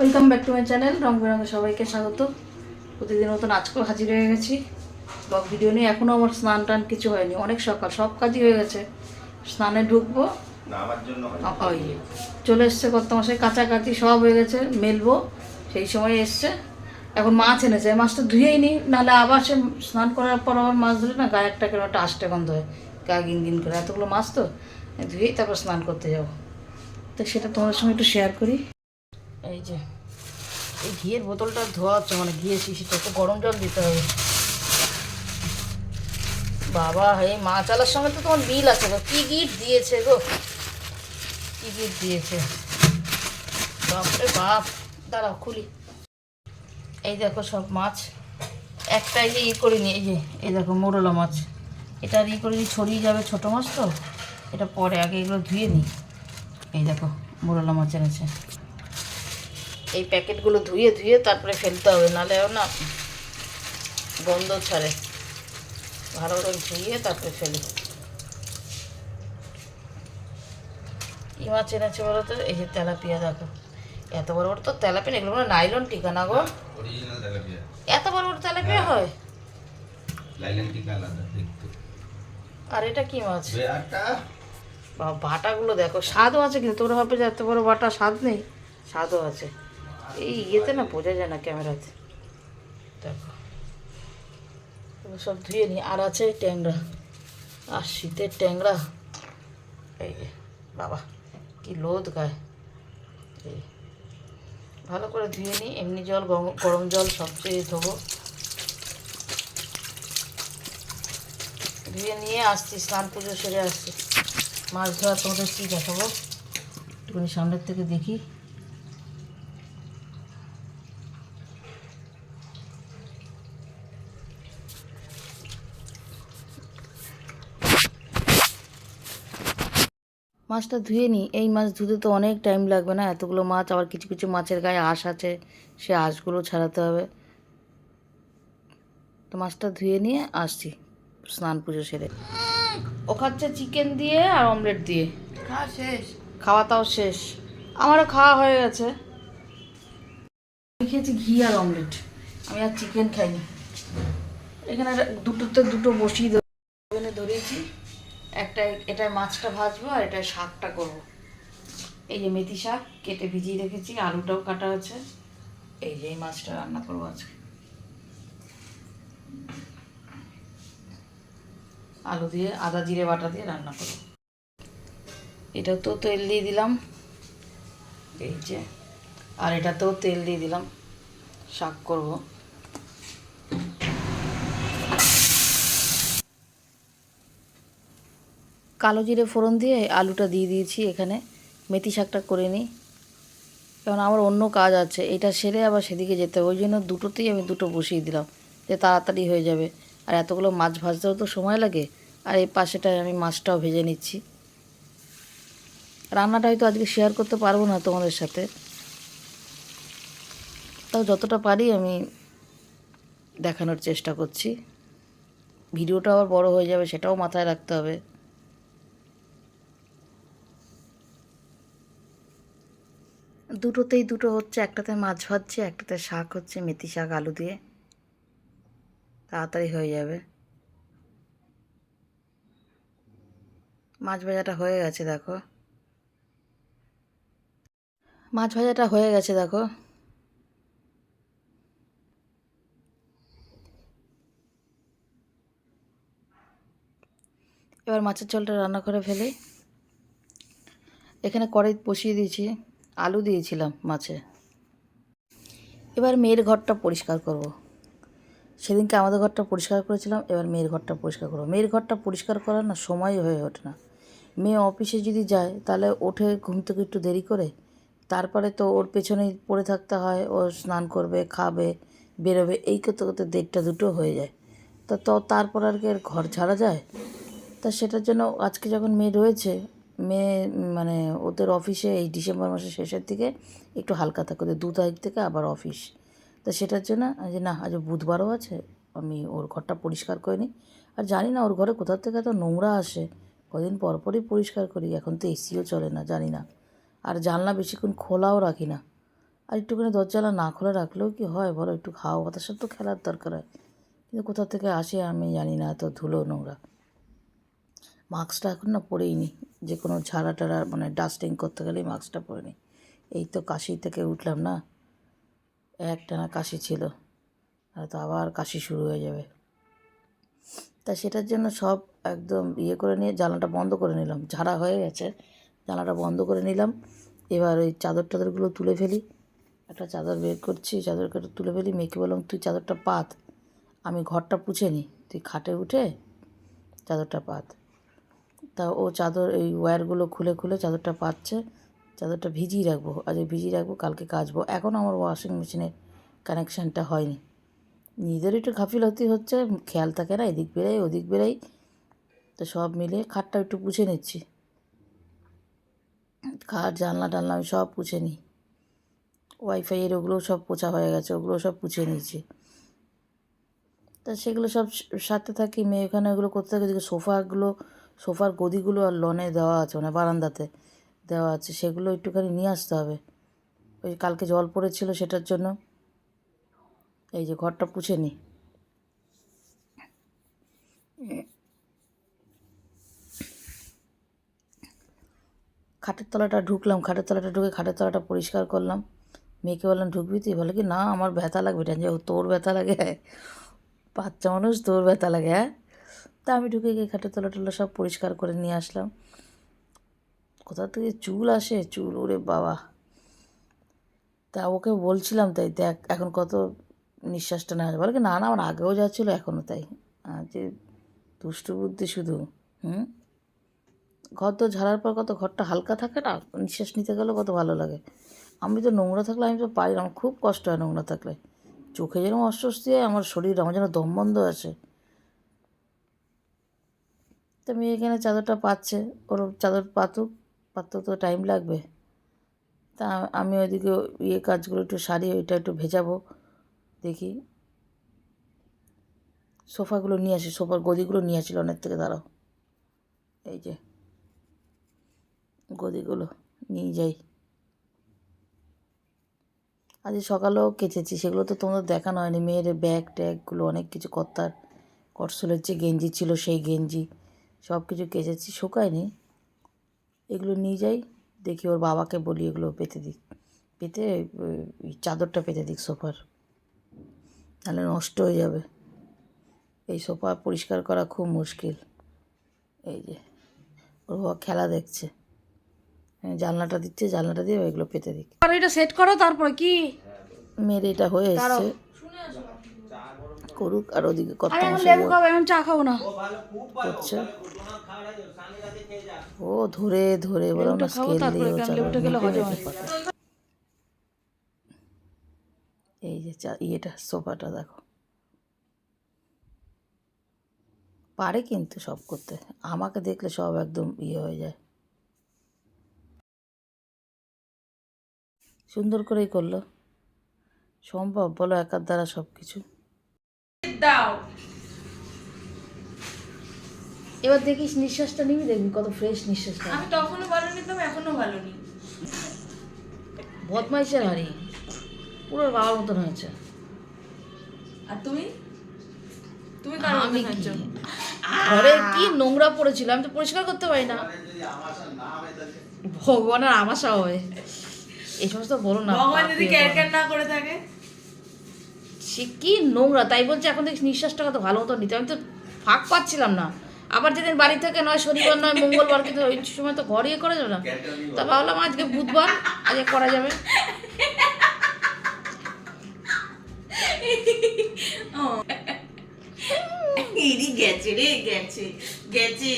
Welcome back to my channel রং বেরঙে সবাইকে স্বাগত। প্রতিদিন মতন আজকেও হাজির হয়ে গেছি। ব্লগ ভিডিও নিয়ে এখনও আমার স্নান টান কিছু হয়নি অনেক সকাল সব কাজই হয়ে গেছে। স্নানে ঢুকবো। ওই চলে এসছে কত মাসে কাছাকাছি সব হয়ে গেছে মেলবো সেই সময় এসছে। এখন মাছ এনেছে মাছটা ধুয়েই নি নাহলে আবার সে স্নান করার পর আবার মাছ ধরে না গায়ে একটা কেন একটা আষ্টে গন্ধ হয় গা গিন গিন করে। এতগুলো মাছ তো ধুয়েই তারপর স্নান করতে যাব। তো সেটা তোমাদের সঙ্গে একটু শেয়ার করি। এই যে, এই ঘিয়ের বোতলটা ধোয়া হচ্ছে মানে ঘিয়ের শিশিটা একটু গরম জল দিতে হবে। বাবা, এই মাছ আলার সঙ্গে তো তোমার মিল আছে গো। কি গিট দিয়েছে গো? কি গিট দিয়েছে? বাপরে বাপ। দাঁড়াও, খুলি। এই দেখো সব মাছ। একটা যে ই করিনি, এই যে, এই দেখো মোরলা মাছ। এটা আর ই করিনি, ছড়িয়ে যাবে ছোটো মাছ তো। এটা পরে আগে এগুলো ধুয়ে নিই এই দেখো, মোরলা মাছ এনেছে। এই প্যাকেটগুলো ধুয়ে ধুয়ে তারপরে ফেলতে হবে নাহলে না গন্ধ ছাড়ে। ভালো করে ধুয়ে তারপরে ফেলি কি মাছ এনেছে বলো তো? এই যে তেলাপিয়া দেখো। এত বড় বড় তো তেলাপিয়া এগুলো মানে নাইলন টিকা না গো? এত বড় বড় তেলাপিয়া হয়। দেখতে। আর এটা কি মাছ? বাটাগুলো দেখো স্বাদও আছে কিন্তু তোমরা ভাববে যে এত বড় বাটা স্বাদ নেই। স্বাদও আছে। এই ইয়েতে না বোঝা যায় না ক্যামেরাতে। দেখো। সব ধুয়ে নিই। আর আছে ট্যাংরা। আর শীতের ট্যাংরা। এই বাবা, কি লোদ গায়ে। এই, ভালো করে ধুয়ে নিই। এমনি জল গরম- গরম জল সবচেয়ে ধোবো। ধুয়ে নিয়ে আসছি, স্নান পুজো সেরে আসছি। মাছ ধোয়া তোমাদের কী দেখাবো? একটুখানি সামনের থেকে দেখি। মাছটা ধুয়ে নিই। এই মাছ ধুতে তো অনেক টাইম লাগবে না। এতগুলো মাছ আবার কিছু কিছু মাছের গায়ে আঁশ আছে। সে আঁশগুলো ছাড়াতে হবে। তো মাছটা ধুয়ে নিয়ে আসছি। স্নান পুজো সেরে। ও খাচ্ছে চিকেন দিয়ে আর অমলেট দিয়ে। খাওয়া শেষ। খাওয়া তাও শেষ। আমারও খাওয়া হয়ে গেছে। আমি খেয়েছি ঘি আর অমলেট আমি আর চিকেন খাইনি। এখানে দুটোতে দুটো বসিয়ে একটা এটায় মাছটা ভাজবো আর এটায় শাকটা করব। এই যে মেথি শাক কেটে ভিজিয়ে রেখেছি, আলুটাও কাটা আছে। এই যে মাছটা রান্না করব আজকে। আলু দিয়ে, আদা জিরে বাটা দিয়ে রান্না করব। এটাও তো তেল দিয়ে দিলাম। এই যে, আর এটাতেও তেল দিয়ে দিলাম। শাক করব। কালো জিরে ফোড়ন দিয়ে আলুটা দিয়ে দিয়েছি এখানে। মেথি শাকটা করে নিই। কারণ আমার অন্য কাজ আছে, এটা সেরে আবার সেদিকে যেতে হবে। ওই জন্য দুটোতেই আমি দুটো বসিয়ে দিলাম, যে তাড়াতাড়ি হয়ে যাবে। আর এতগুলো মাছ ভাজতেও তো সময় লাগে, আর এই পাশেটায় আমি মাছটাও ভেজে নিচ্ছি। রান্নাটা হয়তো আজকে শেয়ার করতে পারব না তোমাদের সাথে। তাও যতটা পারি আমি দেখানোর চেষ্টা করছি। ভিডিওটা আবার বড় হয়ে যাবে, সেটাও মাথায় রাখতে হবে। দুটোতেই দুটো হচ্ছে, একটাতে মাছ ভাজছে, একটাতে শাক হচ্ছে, মেথি শাক, আলু দিয়ে। তাড়াতাড়ি হয়ে যাবে। মাছ ভাজাটা হয়ে গেছে, দেখো। মাছ ভাজাটা হয়ে গেছে, দেখো। এবার মাছের ঝোলটা রান্না করে ফেলি। এখানে কড়াই বসিয়ে দিয়েছি। আলু দিয়েছিলাম মাছে। এবার মেয়ের ঘরটা পরিষ্কার করব। সেদিনকে আমাদের ঘরটা পরিষ্কার করেছিলাম, এবার মেয়ের ঘরটা পরিষ্কার করব। মেয়ের ঘরটা পরিষ্কার করার না সময় হয়ে ওঠে না। মেয়ে অফিসে যদি যায়, তাহলে ওঠে ঘুম থেকে একটু দেরি করে। তারপরে তো ওর পেছনেই পড়ে থাকতে হয়, ও স্নান করবে, খাবে, বেরোবে, এই করতে করতে দেড়টা দুটো হয়ে যায়। তা তো তারপর আর কি ঘর ছাড়া যায়? তা সেটার জন্য আজকে যখন মেয়ে রয়েছে মেয়ে মানে ওদের অফিসে এই ডিসেম্বর মাসের শেষের দিকে একটু হালকা থাকে। ওদের দু তারিখ থেকে আবার অফিস তা সেটার জন্য যে, না, আজ বুধবারও আছে, আমি ওর ঘরটা পরিষ্কার করে নিই। আর জানি না ওর ঘরে কোথার থেকে এত নোংরা আসে। কদিন পর পরই পরিষ্কার করি, এখন তো এসিও চলে না, জানি না। আর জানলা বেশিক্ষণ খোলাও রাখি না। আর একটুখানি দরজালা না খোলা রাখলেও কি হয় বলো? একটু হাওয়া বাতাসের তো খেলার দরকার হয়। কিন্তু কোথা থেকে আসে আমি জানি না, এত ধুলো নোংরা। মাস্কটা এখন না পরেই নি। যে কোনো ঝাড়া টাড়া মানে ডাস্টিং করতে গেলেই মাস্কটা পরে নিই এই তো কাশি থেকে উঠলাম না। একটানা কাশি ছিল। তো আবার কাশি শুরু হয়ে যাবে। তা সেটার জন্য সব একদম ইয়ে করে নিয়ে জানলাটা বন্ধ করে নিলাম। ঝাড়া হয়ে গেছে। জানলাটা বন্ধ করে নিলাম। এবার ওই চাদর টাদরগুলো তুলে ফেলি। একটা চাদর বের করছি চাদরটা তুলে ফেলি। মেয়েকে বললাম, তুই চাদরটা পাত। আমি ঘরটা পুছে নিই তুই খাটে উঠে চাদরটা পাত। তা ও চাদর, এই ওয়্যারগুলো খুলে খুলে চাদরটা পাচ্ছে, চাদরটা ভিজিয়ে রাখব। আজ ভিজিয়ে রাখব, কালকে কাচবো। এখন আমার ওয়াশিং মেশিনের কানেকশানটা হয়নি। নিজের একটু গাফিলতি হচ্ছে, খেয়াল থাকে না, এদিক বেরাই ওদিক বেরাই তো সব মিলে খাটটা একটু পুছে নিচ্ছি। খাট, জানলা, টানলা, আমি সব পুছে নিই। ওয়াইফাইয়ের ওগুলো সব পোছা হয়ে গেছে ওগুলো সব পুছে নিয়েছি। তা সেগুলো সব সাথে থাকি, মেয়ে ওখানে ওগুলো করতে থাকে সোফাগুলো সোফার গদিগুলো আর লনে দেওয়া আছে মানে বারান্দাতে দেওয়া আছে, সেগুলো একটুখানি নিয়ে আসতে হবে। ওই কালকে জল পড়েছিল সেটার জন্য। এই যে ঘরটা পুছে নি। খাটের তলাটা ঢুকলাম, খাটের তলাটা ঢুকে খাটের তলাটা পরিষ্কার করলাম। মেয়েকে বললাম, ঢুকবি তুই? বলে কি, না, আমার ব্যথা লাগবে। এটা তোর ব্যথা লাগে? বাচ্চা মানুষ, তোর ব্যথা লাগে। হ্যাঁ? তা আমি ঢুকে গিয়ে খাটের তলা টলা সব পরিষ্কার করে নিয়ে আসলাম। কোথা থেকে চুল আসে? চুল, ওরে বাবা। তা ওকে বলছিলাম, তাই দেখ, এখন কত নিঃশ্বাসটা নেওয়া বলে কি, না না, আমার আগেও যাচ্ছিল এখনও তাই। যে দুষ্টু বুদ্ধি শুধু, হুম? ঘর তো ঝাড়ার পর কত ঘরটা হালকা থাকে না, নিঃশ্বাস নিতে গেলেও কত ভালো লাগে। আমি তো নোংরা থাকলে আমি তো পারি না, আমার খুব কষ্ট হয় নোংরা থাকলে। চোখে যেরকম অস্বস্তি হয়, আমার শরীর আমার যেন দম বন্ধ আছে তো মেয়ে এখানে চাদরটা পাচ্ছে, ওর চাদর পাতুক পাততে তো টাইম লাগবে। তা আমি ওইদিকে ইয়ে কাজগুলো একটু সারি, ওইটা একটু ভেজাবো, দেখি। সোফাগুলো নিয়ে আসি, সোফার গদিগুলো নিয়ে আসি অনেক থেকে, দাঁড়াও। এই যে, গদিগুলো নিয়ে যাই। আজ সকালেও কেচেছি, সেগুলো তো তোমাদের দেখানো হয়নি, মেয়ের ব্যাগ ট্যাগগুলো অনেক কিছু কর্তার করসলের যে গেঞ্জি ছিল, সেই গেঞ্জি। সব কিছু কেচেছি শুকায়নি। এগুলো নিয়ে যাই দেখি ওর বাবাকে বলি এগুলো পেতে দিক। পেতে ওই চাদরটা পেতে দিক সোফার। তাহলে নষ্ট হয়ে যাবে। এই সোফা পরিষ্কার করা খুব মুশকিল। এই যে ওর বাবা খেলা দেখছে। হ্যাঁ, জানলাটা দিচ্ছে জানলাটা দিয়ে এগুলো পেতে দিক। আর এটা সেট করো তারপরে কি? মেয়ের এটা হয়ে এসছে। করুক আর ওদিকে কত চা খাব না। করছে ও ধরে ধরে বলো না স্কেল দিয়ে এই যে চা ইয়েটা সোফাটা দেখো। পারে কিন্তু সব করতে। আমাকে দেখলে সব একদম ইয়ে হয়ে যায়। সুন্দর করেই করল। সম্ভব বলো একার দ্বারা সব কিছু দাও। এবার দেখিস নিঃশ্বাসটা নিবি দেখবি কত ফ্রেশ নিঃশ্বাসটা। আমি তখনও ভালো নিতাম এখনও ভালো নি বদমাইশের হারি পুরো বাবার মতন হয়েছে। আর তুমি? তুমি কার আমি? ঘরে কি নোংরা পড়েছিল আমি তো পরিষ্কার করতে পারি না। হয় ভগবানের আমাশা হবে। এই সমস্ত বলো না। ভগবান যদি ইয়ে ক্যার ক্যার না করে থাকে। সে কি নোংরা? তাই বলছে এখন দেখিস নিঃশ্বাসটা কত ভালো মতো নিতে আমি তো ফাঁক পাচ্ছিলাম না। আবার যেদিন বাড়ি থেকে নয় শনিবার নয় মঙ্গলবার কিন্তু ওই সময় তো ঘর করা যাবে না। তা ভাবলাম আজকে বুধবার আজকে করা যাবে। গেছে রে গেছে গেছে।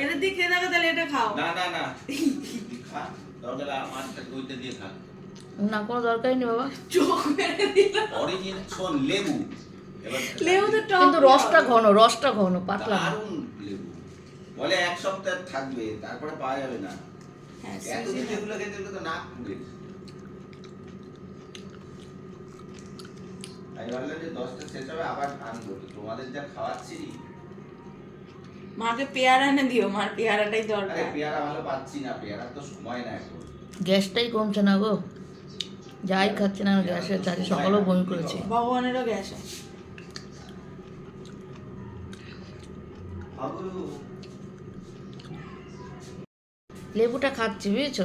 এটা দিয়ে খেয়ে থাকো তাহলে এটা খাও। না না না। দরকার মাছটা ওইটা দিয়ে খা না কোনো দরকারই নেই বাবা। চোখ মেরে অরিজিন শোন লেবু। লেবু তো টক কিন্তু রসটা ঘন রসটা ঘন পাতলা দারুণ লেবু। বলে এক সপ্তাহ থাকবে তারপরে পাওয়া যাবে না। হ্যাঁ, এতদিন যেগুলো খেতে তো নাক পুড়ে। আমি ভাবলাম যে দশটা শেষ হবে আবার আনব। তোমাদের যা খাওয়াচ্ছি মাকে পেয়ারা এনে দিও মার পেয়ারাটাই দরকার। পেয়ারা ভালো পাচ্ছি না পেয়ারা তো সময় না এখন। গ্যাসটাই কমছে না গো। যাই খাচ্ছে না গ্যাসের চাষে সকালেও বমি করেছি। ভগবানেরও গ্যাস আছে লেবুটা খাচ্ছি বুঝেছ?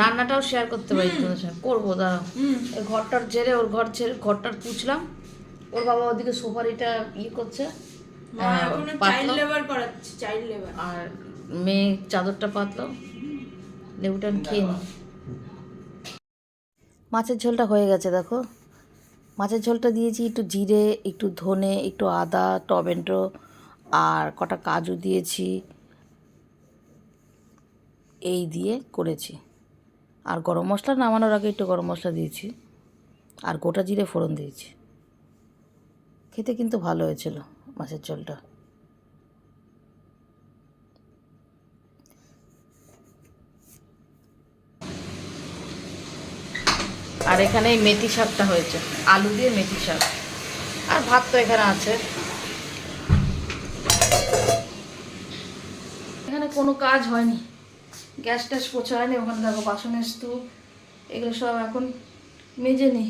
রান্নাটাও শেয়ার করতে পারি তোমাদের সঙ্গে করব দাঁড়াও। হুম। এই ঘরটার ঝেড়ে ওর ঘর ছেড়ে ঘরটার পুছলাম। ওর বাবা ওদিকে সুপারিটা ইয়ে করছে। আর মেয়ে চাদরটা পাতলো। লেবুটা খেয়ে নিই। মাছের ঝোলটা হয়ে গেছে দেখো। মাছের ঝোলটা দিয়েছি একটু জিরে একটু ধনে একটু আদা টমেটো আর কটা কাজু দিয়েছি। এই দিয়ে করেছি। আর গরম মশলা নামানোর আগে একটু গরম মশলা দিয়েছি। আর গোটা জিরে ফোড়ন দিয়েছি। খেতে কিন্তু ভালো হয়েছিল। মাছের ঝোলটা। আর এখানে এই মেথি শাকটা হয়েছে, আলু দিয়ে মেথি শাক। আর ভাত তো এখানে আছে। এখানে কোনো কাজ হয়নি। গ্যাস ট্যাস পোছা হয়নি, ওখানে দেখো বাসনের স্তূপ, এগুলো সব এখন মেজে নিই।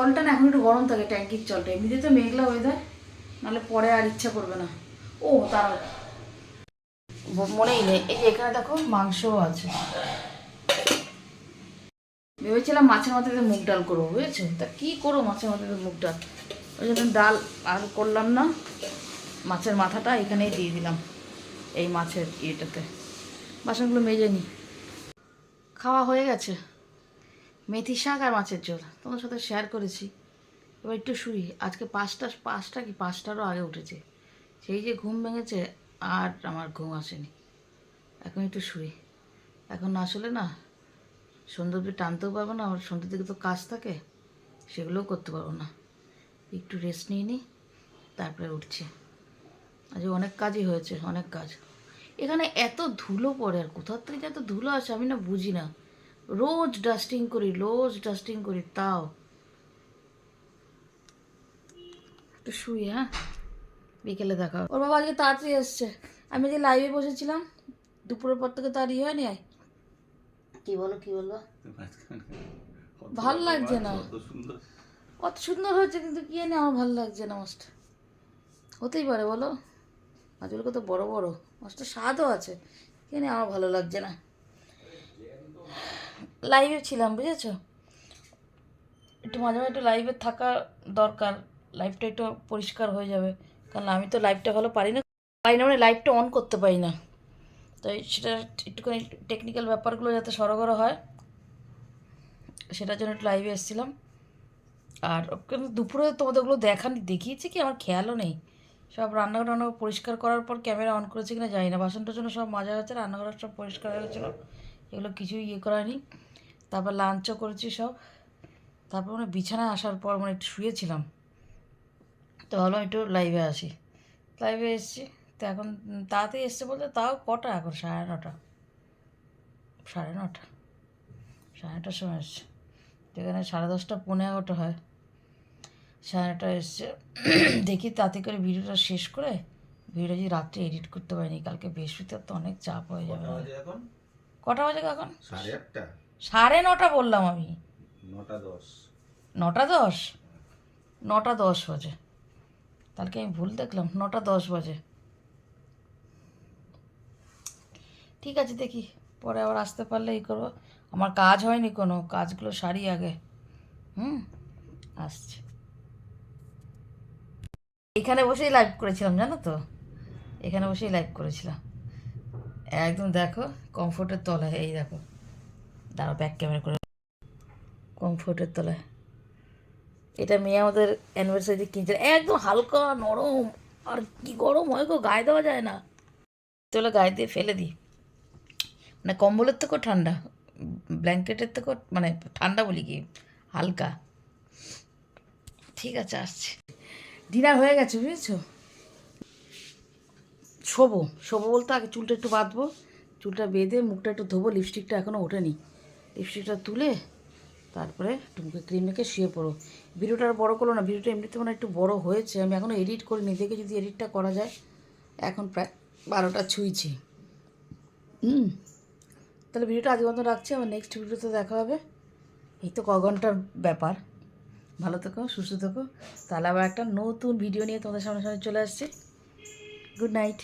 জলটা না এখন একটু গরম থাকে, ট্যাঙ্কির জলটা। এমনিতে তো মেঘলা ওয়েদার নাহলে পরে আর ইচ্ছা করবে না। ও তার মনেই নেই, এই যে এখানে দেখো মাংসও আছে। ভেবেছিলাম মাছের মাথাতে মুগ ডাল করব, বুঝেছ? তা কী করব মাছের মাথাতে মুগ ডাল? ওই জন্য ডাল আর করলাম না। মাছের মাথাটা এখানেই দিয়ে দিলাম, এই মাছের ইয়েটাতে। বাসনগুলো মেজে নিই খাওয়া হয়ে গেছে। মেথি শাক আর মাছের ঝোল। তোমার সাথে শেয়ার করেছি। এবার একটু শুই আজকে পাঁচটা পাঁচটা কি পাঁচটারও আগে উঠেছে। সেই যে ঘুম ভেঙেছে আর আমার ঘুম আসেনি। এখন একটু শুই এখন আসলে না অব্দি টানতেও পারব না আমার সন্ধ্যের দিকে তো কাজ থাকে, সেগুলোও করতে পারব না। একটু রেস্ট নিয়ে নিই তারপরে উঠছি। আজ অনেক কাজই হয়েছে, অনেক কাজ। এখানে এত ধুলো পড়ে আর কোথার থেকে এত ধুলো আসে আমি না বুঝি না। রোজ ডাস্টিং করি রোজ ডাস্টিং করি তাও। একটু শুই হ্যাঁ? বিকেলে দেখা ওর বাবা আজকে তাড়াতাড়ি এসছে। আমি যে লাইভে বসেছিলাম দুপুরের পর থেকে তার ইয়ে হয়নি কি বলো কি বলো ভালো লাগছে না। কত সুন্দর। কত সুন্দর হয়েছে কিন্তু কি জানি আমার ভালো লাগছে না মাছটা হতেই পারে বলো? মাছগুলো তো বড় বড়। মাছটা স্বাদও আছে। কি জানি আমার ভালো লাগছে না। লাইভে ছিলাম, বুঝেছ? একটু মাঝে মাঝে একটু লাইভে থাকা দরকার লাইভটা একটু পরিষ্কার হয়ে যাবে, কারণ আমি তো লাইভটা ভালো পারি না পারি না মানে লাইভটা অন করতে পারি না। তাই সেটা একটুখানি টেকনিক্যাল ব্যাপারগুলো যাতে সরগর হয়, সেটার জন্য একটু লাইভে এসেছিলাম। আর দুপুরে তোমাদের ওগুলো দেখানি, দেখিয়েছি কি? আমার খেয়ালও নেই। সব রান্নাঘর রান্নাঘর পরিষ্কার করার পর ক্যামেরা অন করেছে কিনা জানি না। বাসন টাসন সব মাজা হয়েছে রান্নাঘর সব পরিষ্কার হয়ে এগুলো কিছুই ইয়ে করানি তারপর লাঞ্চও করেছি সব। তারপর মানে বিছানায় আসার পর মানে একটু শুয়েছিলাম। তো ভাবলাম একটু লাইভে আসি। লাইভে এসেছি। তো এখন তাড়াতাড়ি এসছে বলতে তাও কটা? এখন সাড়ে নটা। সাড়ে নটা। সাড়ে নটার সময় এসছে। যেখানে সাড়ে দশটা পনেরো এগারোটা হয়। সাড়ে নটা এসছে। দেখি তাতে করে ভিডিওটা শেষ করে, ভিডিওটা যদি রাত্রে এডিট করতে পারিনি, কালকে বৃহস্পতিবার তো অনেক চাপ হয়ে যাবে। এখন? কটা বাজে এখন সাড়ে আটটা। সাড়ে নটা বললাম আমি। নটা দশ। নটা দশ? নটা দশ বাজে। তাহলে কি আমি ভুল দেখলাম? নটা দশ বাজে। ঠিক আছে দেখি। পরে আবার আসতে পারলে এই করব। আমার কাজ হয়নি কোনো। কাজগুলো সারি আগে। হুম? আসছে। এখানে বসেই লাইভ করেছিলাম জানো তো? এখানে বসেই লাইভ করেছিলাম। একদম দেখো কমফোর্টের তলায়, এই দেখো। দাঁড়াও ব্যাক ক্যামেরা করে। কমফোর্টের তলায়। এটা মেয়ে আমাদের অ্যানিভার্সারি কিনছে। একদম হালকা, নরম। আর কি গরম হয় গো, গায়ে দেওয়া যায় না। চলো গায়ে দিয়ে ফেলে দিই। মানে কম্বলের থেকেও ঠান্ডা, ব্ল্যাঙ্কেটের থেকেও মানে ঠান্ডা বলি কি, হালকা। ঠিক আছে, আসছি। ডিনার হয়ে গেছে, বুঝেছ? শোবো শোবো বলতে আগে চুলটা একটু বাঁধবো, চুলটা বেঁধে মুখটা একটু ধোবো লিপস্টিকটা এখনও ওঠেনি। লিপস্টিকটা তুলে তারপরে একটু মুখে ক্রিম মেখে শুয়ে পড়ো। ভিডিওটা আর বড়ো করল না, ভিডিওটা এমনিতে মানে একটু বড়ো হয়েছে, আমি এখনও এডিট করিনি, দেখে যদি এডিটটা করা যায়, এখন প্রায় বারোটা ছুঁইছি। হুম, তাহলে ভিডিওটা আজকে মতো রাখছি আবার নেক্সট ভিডিওতে দেখা হবে। এই তো ক ঘণ্টার ব্যাপার। ভালো থেকো, সুস্থ থেকো। তাহলে আবার একটা নতুন ভিডিও নিয়ে তোমাদের সামনে সামনে চলে আসছি। Good night